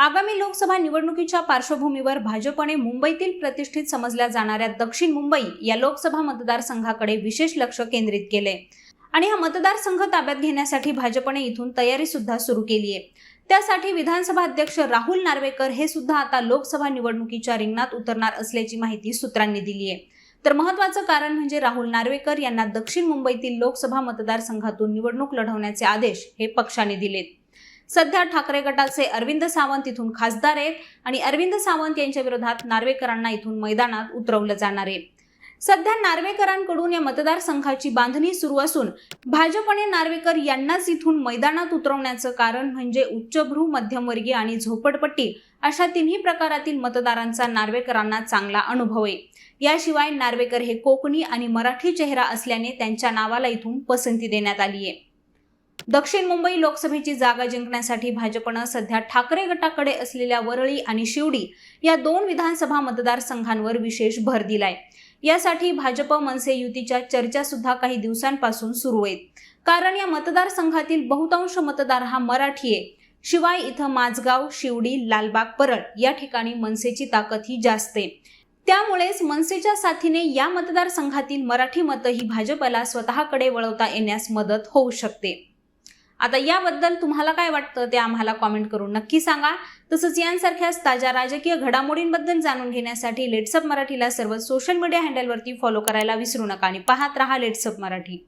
आगामी लोकसभा निवडणुकीच्या पार्श्वभूमीवर भाजपने मुंबईतील प्रतिष्ठित समजल्या जाणाऱ्या दक्षिण मुंबई या लोकसभा मतदारसंघाकडे विशेष लक्ष केंद्रित केले आणि हा मतदारसंघ ताब्यात घेण्यासाठी भाजपने इथून तयारी सुद्धा सुरू केली आहे त्यासाठी विधानसभा अध्यक्ष राहुल नार्वेकर हे सुद्धा आता लोकसभा निवडणुकीच्या रिंगणात उतरणार असल्याची माहिती सूत्रांनी दिली आहे तर महत्वाचं कारण म्हणजे राहुल नार्वेकर यांना दक्षिण मुंबईतील लोकसभा मतदारसंघातून निवडणूक लढवण्याचे आदेश हे पक्षाने दिलेत. सध्या ठाकरे गटाचे अरविंद सावंत इथून खासदार आहेत आणि अरविंद सावंत यांच्या विरोधात नार्वेकरांना इथून मैदानात उतरवलं जाणार आहे. सध्या नार्वेकरांकडून या मतदारसंघाची बांधणी सुरू असून भाजपने नार्वेकर यांनाच इथून मैदानात उतरवण्याचं कारण म्हणजे उच्चभ्रू मध्यमवर्गीय आणि झोपडपट्टी अशा तिन्ही प्रकारातील मतदारांचा नार्वेकरांना चांगला अनुभव आहे. याशिवाय नार्वेकर हे कोकणी आणि मराठी चेहरा असल्याने त्यांच्या नावाला इथून पसंती देण्यात आली आहे. दक्षिण मुंबई लोकसभेची जागा जिंकण्यासाठी भाजपनं सध्या ठाकरे गटाकडे असलेल्या वरळी आणि शिवडी या दोन विधानसभा मतदारसंघांवर विशेष भर दिलाय. यासाठी भाजप मनसे युतीच्या चर्चा सुद्धा काही दिवसांपासून सुरू आहेत कारण या मतदारसंघातील बहुतांश मतदार हा मराठी आहे. शिवाय इथं माझगाव शिवडी लालबाग परळ या ठिकाणी मनसेची ताकद ही जास्त आहे. त्यामुळेच मनसेच्या साथीने या मतदारसंघातील मराठी मतं ही भाजपला स्वतःकडे वळवता येण्यास मदत होऊ शकते. आता याबद्दल तुम्हाला काय वाटतं ते आम्हाला कॉमेंट करून नक्की सांगा. तसंच यांसारख्याच ताज्या राजकीय घडामोडींबद्दल जाणून घेण्यासाठी लेट्सअप मराठीला सर्व सोशल मीडिया हँडलवरती फॉलो करायला विसरू नका आणि पाहत राहा लेट्सअप मराठी.